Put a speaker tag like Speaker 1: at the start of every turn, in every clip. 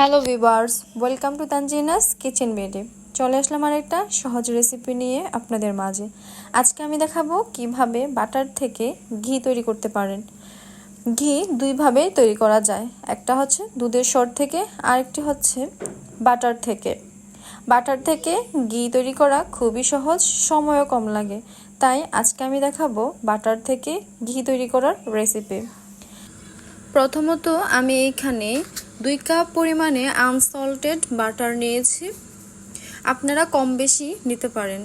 Speaker 1: Hello viewers welcome to Tanjina's kitchen বেডে। চলে আসলাম আর একটা সহজ রেসিপি নিয়ে আপনাদের মাঝে। আজকে আমি দেখাবো কীভাবে বাটার থেকে ঘি তৈরি করতে পারেন। ঘি দুইভাবে তৈরি করা যায়। একটা হচ্ছে দুধের সর থেকে, আরেকটি হচ্ছে বাটার থেকে। বাটার থেকে ঘি তৈরি করা খুবই সহজ, সময়ও কম লাগে। তাই আজকে আমি দেখাবো বাটার থেকে ঘি তৈরি করার রেসিপি। প্রথমত আমি এইখানে দুই কাপ পরিমাণে আনসল্টেড বাটার নিয়েছি। আপনারা কম বেশি নিতে পারেন।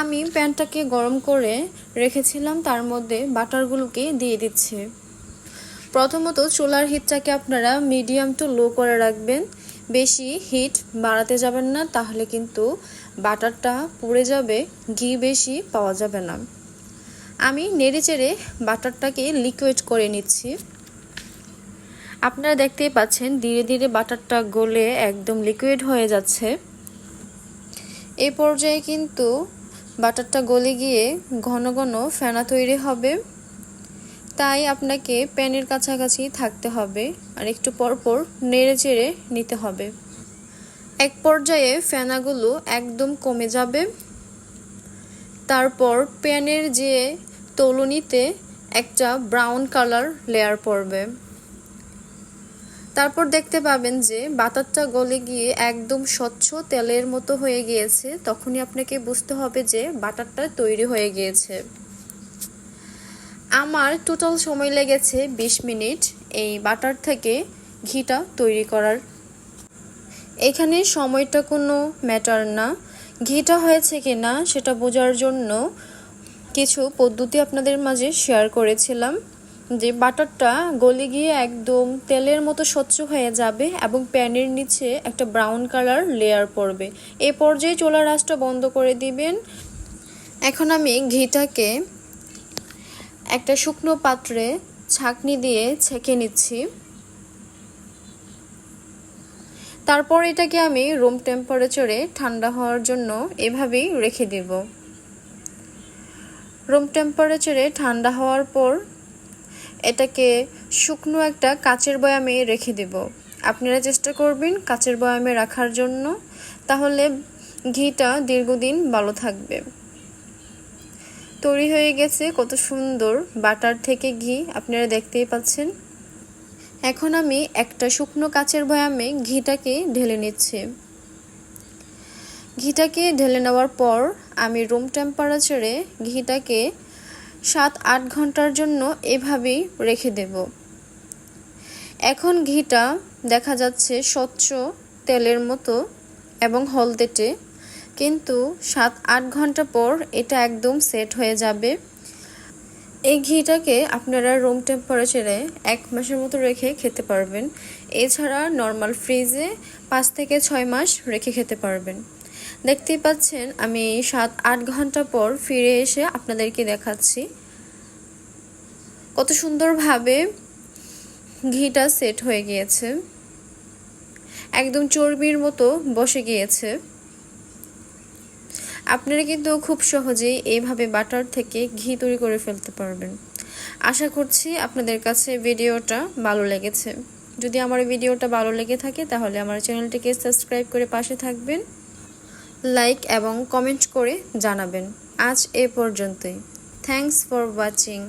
Speaker 1: আমি প্যানটাকে গরম করে রেখেছিলাম, তার মধ্যে বাটারগুলোকে দিয়ে দিচ্ছি। প্রথমত চুলার হিটটাকে আপনারা মিডিয়াম টু লো করে রাখবেন। বেশি হিট বাড়াতে যাবেন না, তাহলে কিন্তু বাটারটা পুড়ে যাবে, ঘি বেশি পাওয়া যাবে না। আমি নেড়ে চেড়ে বাটারটাকে লিকুইড করে নিচ্ছি। আপনারা দেখতেই পাচ্ছেন, ধীরে ধীরে বাটারটা গলে একদম লিকুইড হয়ে যাচ্ছে। এই পর্যায়ে কিন্তু বাটারটা গলে গিয়ে ঘন ঘন ফেনা তৈরি হবে। তাই আপনাকে প্যানের কাছাকাছি থাকতে হবে আর একটু পরপর নেড়ে চেড়ে নিতে হবে। এক পর্যায়ে ফেনাগুলো একদম কমে যাবে। তারপর প্যানের যে তলুনিতে একটা ব্রাউন কালার লেয়ার পড়বে। তারপর দেখতে পাবেন যে বাতারটা গলে গিয়ে একদম স্বচ্ছ তেলের মতো হয়ে গিয়েছে। তখনই আপনাকে বুঝতে হবে যে বাটারটা তৈরি হয়ে গিয়েছে। আমার টোটাল সময় লেগেছে ২০ মিনিট এই বাটার থেকে ঘিটা তৈরি করার। এখানে সময়টা কোনো ম্যাটার না। ঘিটা হয়েছে কি না সেটা বোঝার জন্য কিছু পদ্ধতি আপনাদের মাঝে শেয়ার করেছিলাম। যে বাটারটা গলে গিয়ে একদম তেলের মতো স্বচ্ছ হয়ে যাবে এবং প্যানের নিচে একটা ব্রাউন কালার লেয়ার পড়বে। এ পর্যায়ে চোলা রাসটা বন্ধ করে দিবেন। এখন আমি ঘিটাকে একটা শুকনো পাত্রে ছাকনি দিয়ে ছেঁকে নিচ্ছি। তারপর এটাকে আমি রুম টেম্পারেচারে ঠান্ডা হওয়ার জন্য এভাবেই রেখে দেব। রুম টেম্পারেচারে ঠান্ডা হওয়ার পর এটাকে শুকনো একটা কাচের বয়ামে রেখে দেব। আপনারা চেষ্টা করবেন কাচের বয়ামে রাখার জন্য। তাহলে ঘিটা দীর্ঘদিন ভালো থাকবে। তৈরি হয়ে গেছে কত সুন্দর বাটার থেকে ঘি, আপনারা দেখতেই পাচ্ছেন। এখন আমি একটা শুকনো কাচের বয়ামে ঘিটাকে ঢেলে নিচ্ছি। ঘিটাকে ঢেলে নেওয়ার পর আমি রুম টেম্পারেচারে ঘিটাকে সাত আট ঘণ্টার জন্য এভাবেই রেখে দেব। এখন ঘিটা দেখা যাচ্ছে স্বচ্ছ তেলের মতো এবং হলদেটে, কিন্তু সাত আট ঘণ্টা পর এটা একদম সেট হয়ে যাবে। এই ঘিটাকে আপনারা রুম টেম্পারেচারে এক মাসের মতো রেখে খেতে পারবেন। এছাড়া নর্মাল ফ্রিজে পাঁচ থেকে ছয় মাস রেখে খেতে পারবেন। দেখতেই পাচ্ছেন, আমি সাত, আট ঘণ্টা পর ফিরে এসে আপনাদেরকে দেখাচ্ছি। কত সুন্দরভাবে ঘিটা সেট হয়ে গিয়েছে। একদম চর্বির মতো বসে গিয়েছে। আপনারা কিন্তু খুব সহজেই এইভাবে বাটার থেকে ঘি তৈরি করে ফেলতে পারবেন। আশা করছি আপনাদের কাছে ভিডিওটা ভালো লেগেছে। যদি আমার ভিডিওটা ভালো লেগে থাকে তাহলে আমার চ্যানেলটিকে সাবস্ক্রাইব করে পাশে থাকবেন। লাইক এবং কমেন্ট করে জানাবেন। আজ এ পর্যন্তই। Thanks for watching